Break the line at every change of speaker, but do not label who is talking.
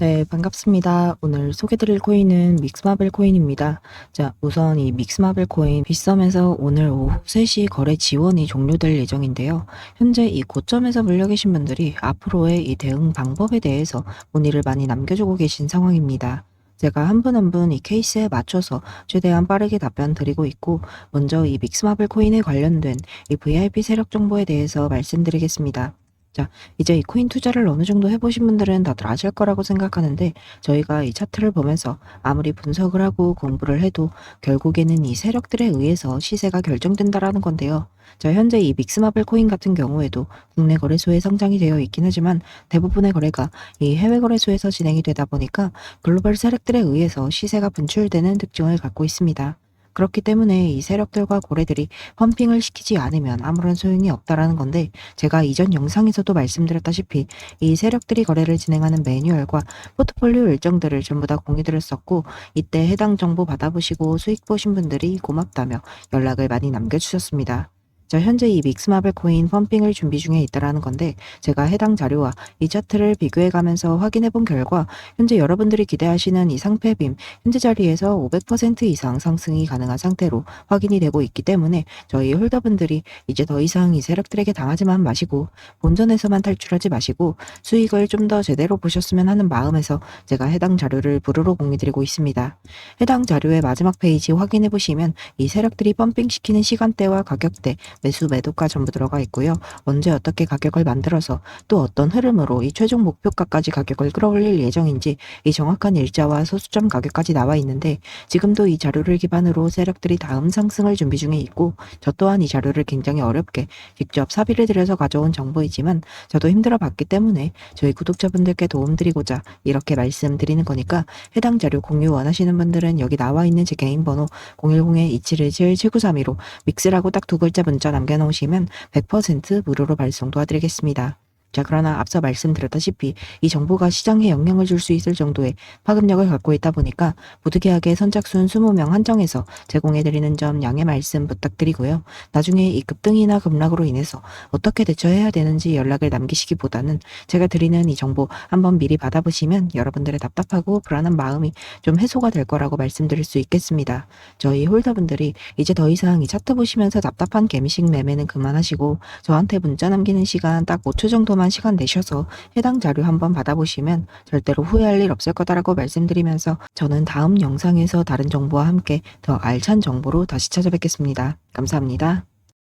네, 반갑습니다. 오늘 소개드릴 코인은 믹스마블 코인입니다. 자, 우선 이 믹스마블 코인 빗썸에서 오늘 오후 3시 거래 지원이 종료될 예정인데요. 현재 이 고점에서 물려 계신 분들이 앞으로의 이 대응 방법에 대해서 문의를 많이 남겨주고 계신 상황입니다. 제가 한 분 한 분 이 케이스에 맞춰서 최대한 빠르게 답변 드리고 있고, 먼저 이 믹스마블 코인에 관련된 이 VIP 세력 정보에 대해서 말씀드리겠습니다. 자, 이제 이 코인 투자를 어느 정도 해보신 분들은 다들 아실 거라고 생각하는데 저희가 이 차트를 보면서 아무리 분석을 하고 공부를 해도 결국에는 이 세력들에 의해서 시세가 결정된다라는 건데요. 자, 현재 이 믹스마블 코인 같은 경우에도 국내 거래소에 성장이 되어 있긴 하지만 대부분의 거래가 이 해외 거래소에서 진행이 되다 보니까 글로벌 세력들에 의해서 시세가 분출되는 특징을 갖고 있습니다. 그렇기 때문에 이 세력들과 고래들이 펌핑을 시키지 않으면 아무런 소용이 없다라는 건데 제가 이전 영상에서도 말씀드렸다시피 이 세력들이 거래를 진행하는 매뉴얼과 포트폴리오 일정들을 전부 다 공유드렸 었고 이때 해당 정보 받아보시고 수익 보신 분들이 고맙다며 연락을 많이 남겨주셨습니다. 자, 현재 이 믹스마블 코인 펌핑을 준비 중에 있다라는 건데 제가 해당 자료와 이 차트를 비교해 가면서 확인해 본 결과 현재 여러분들이 기대하시는 이 상패 빔 현재 자리에서 500% 이상 상승이 가능한 상태로 확인이 되고 있기 때문에 저희 홀더분들이 이제 더 이상 이 세력들에게 당하지만 마시고 본전에서만 탈출하지 마시고 수익을 좀 더 제대로 보셨으면 하는 마음에서 제가 해당 자료를 무료로 공유드리고 있습니다. 해당 자료의 마지막 페이지 확인해 보시면 이 세력들이 펌핑 시키는 시간대와 가격대, 매수 매도가 전부 들어가 있고요. 언제 어떻게 가격을 만들어서 또 어떤 흐름으로 이 최종 목표가까지 가격을 끌어올릴 예정인지 이 정확한 일자와 소수점 가격까지 나와 있는데 지금도 이 자료를 기반으로 세력들이 다음 상승을 준비 중에 있고 저 또한 이 자료를 굉장히 어렵게 직접 사비를 들여서 가져온 정보이지만 저도 힘들어 봤기 때문에 저희 구독자분들께 도움드리고자 이렇게 말씀드리는 거니까 해당 자료 공유 원하시는 분들은 여기 나와 있는 제 개인 번호 010-2717-7932로 믹스라고 딱 두 글자 문자 남겨놓으시면 100% 무료로 발송 도와드리겠습니다. 자, 그러나 앞서 말씀드렸다시피 이 정보가 시장에 영향을 줄 수 있을 정도의 파급력을 갖고 있다 보니까 부득이하게 선착순 20명 한정해서 제공해드리는 점 양해 말씀 부탁드리고요. 나중에 이 급등이나 급락으로 인해서 어떻게 대처해야 되는지 연락을 남기시기보다는 제가 드리는 이 정보 한번 미리 받아보시면 여러분들의 답답하고 불안한 마음이 좀 해소가 될 거라고 말씀드릴 수 있겠습니다. 저희 홀더분들이 이제 더 이상 이 차트 보시면서 답답한 개미식 매매는 그만하시고 저한테 문자 남기는 시간 딱 5초 정도 만 시간 내셔서 해당 자료 한번 받아보시면 절대로 후회할 일 없을 거다라고 말씀드리면서 저는 다음 영상에서 다른 정보와 함께 더 알찬 정보로 다시 찾아뵙겠습니다. 감사합니다.